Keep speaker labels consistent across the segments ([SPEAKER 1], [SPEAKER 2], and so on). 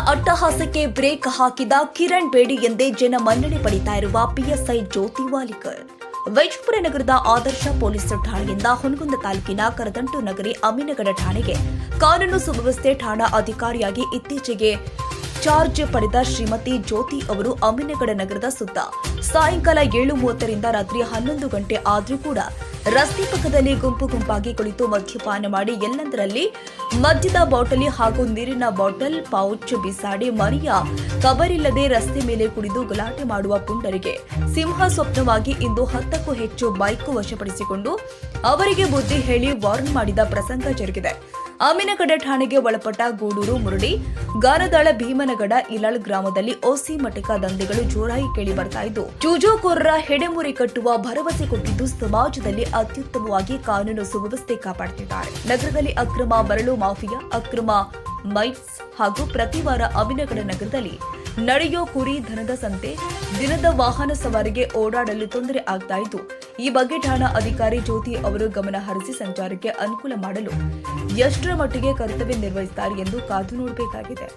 [SPEAKER 1] ವಿಶ್ವಾಸಕ್ಕೆ ಬ್ರೇಕ್ ಹಾಕಿದ ಕಿರಣ್ ಬೇಡಿ ಎಂದೇ ಜನ ಮನ್ನಣೆ ಪಡಿತಾ ಇರುವ ಪಿಎಸ್ಐ ಜ್ಯೋತಿ ವಾಲಿಕರ್. ವೈಜಪುರ ನಗರದ ಆದರ್ಶ ಪೊಲೀಸ್ ಠಾಣೆಯಿಂದ ಹುನಗುಂದ ತಾಲೂಕಿನ ಕರದಂಟು ನಗರಿ ಅಮೀನಗಡ ಠಾಣೆಗೆ ಕಾನೂನು ಸುವ್ಯವಸ್ಥೆ ಠಾಣಾ ಅಧಿಕಾರಿಯಾಗಿ ಇತ್ತೀಚೆಗೆ ಚಾರ್ಜ್ ಪಡೆದ ಶ್ರೀಮತಿ ಜ್ಯೋತಿ ಅವರು ಅಮೀನಗಡ ನಗರದ ಸುತ್ತ ಸಾಯಂಕಾಲ ಏಳು ಮೂವತ್ತರಿಂದ ರಾತ್ರಿ ಹನ್ನೊಂದು ಗಂಟೆ ಆದರೂ ಕೂಡ ರಸ್ತೆ ಪಕ್ಕದಲ್ಲಿ ಗುಂಪು ಗುಂಪಾಗಿ ಕುಳಿತು ಮದ್ಯಪಾನ ಮಾಡಿ ಎಲ್ಲಂದರಲ್ಲಿ ಮದ್ಯದ ಬಾಟಲಿ ಹಾಗೂ ನೀರಿನ ಬಾಟಲ್ ಪೌಚ್ ಬಿಸಾಡಿ ಮರಿಯ ಕಬರಿಲ್ಲದೆ ರಸ್ತೆ ಮೇಲೆ ಕುಡಿದು ಗಲಾಟೆ ಮಾಡುವ ಪುಂಡರಿಗೆ ಸಿಂಹ ಸ್ವಪ್ನವಾಗಿ ಇಂದು ಹತ್ತಕ್ಕೂ ಹೆಚ್ಚು ಬೈಕ್ ವಶಪಡಿಸಿಕೊಂಡು ಅವರಿಗೆ ಬುದ್ಧಿ ಹೇಳಿ ವಾರ್ನ್ ಮಾಡಿದ ಪ್ರಸಂಗ ಜರುಗಿದೆ. ಅಮೀನಗಡ ಠಾಣೆಗೆ ಒಳಪಟ್ಟ ಗೂಡೂರು ಮುರುಡಿ, ಗಾರದಾಳ ಭೀಮನಗಡ ಇಲಾಳ್ ಗ್ರಾಮದಲ್ಲಿ ಓಸಿ ಮಟಕ ದಂಧೆಗಳು ಜೋರಾಗಿ ಕೇಳಿ ಬರ್ತಾ ಇದ್ದು, ಜೂಜೋಕೋರರ ಹೆಡೆಮುರಿ ಕಟ್ಟುವ ಭರವಸೆ ಕೊಟ್ಟಿದ್ದು ಸಮಾಜದಲ್ಲಿ ಅತ್ಯುತ್ತಮವಾಗಿ ಕಾನೂನು ಸುವ್ಯವಸ್ಥೆ ಕಾಪಾಡುತ್ತಿದ್ದಾರೆ ನಗರದಲ್ಲಿ ಅಕ್ರಮ ಮರಳು ಮಾಫಿಯಾ, ಅಕ್ರಮ ಮೈಟ್ಸ್ ಹಾಗೂ ಪ್ರತಿವಾರ ಅಮಿನಗಡ ನಗರದಲ್ಲಿ ನಡೆಯೋ ಕುರಿ ದನದ ಸಂತೆ, ದಿನದ ವಾಹನ ಸವಾರಿಗೆ ಓಡಾಡಲು ತೊಂದರೆ ಆಗ್ತಾ ಇತ್ತು. ಈ ಬಗ್ಗೆ ಠಾಣಾ ಅಧಿಕಾರಿ ಜ್ಯೋತಿ ಅವರು ಗಮನ ಹರಿಸಿ ಸಂಚಾರಕ್ಕೆ ಅನುಕೂಲ ಮಾಡಲು ಎಷ್ಟರ ಮಟ್ಟಿಗೆ ಕರ್ತವ್ಯ ನಿರ್ವಹಿಸುತ್ತಾರೆ ಎಂದು ಕಾದು ನೋಡಬೇಕಾಗಿದೆ.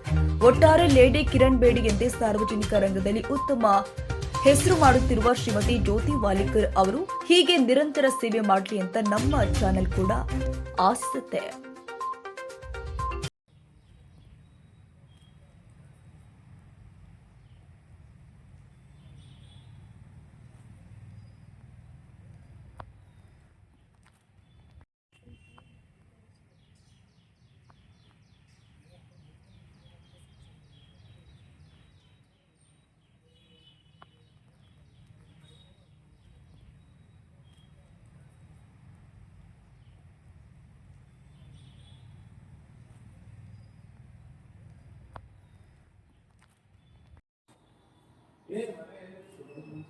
[SPEAKER 1] ಒಟ್ಟಾರೆ ಲೇಡಿ ಕಿರಣ್ ಬೇಡಿಯಂತೆ ಸಾರ್ವಜನಿಕ ರಂಗದಲ್ಲಿ ಉತ್ತಮ ಹೆಸರು ಮಾಡುತ್ತಿರುವ ಶ್ರೀಮತಿ ಜ್ಯೋತಿ ವಾಲಿಕರ್ ಅವರು ಹೀಗೆ ನಿರಂತರ ಸೇವೆ ಮಾಡಲಿ ಅಂತ ನಮ್ಮ ಚಾನೆಲ್ ಕೂಡ ಆಶಿಸುತ್ತೆ Amen.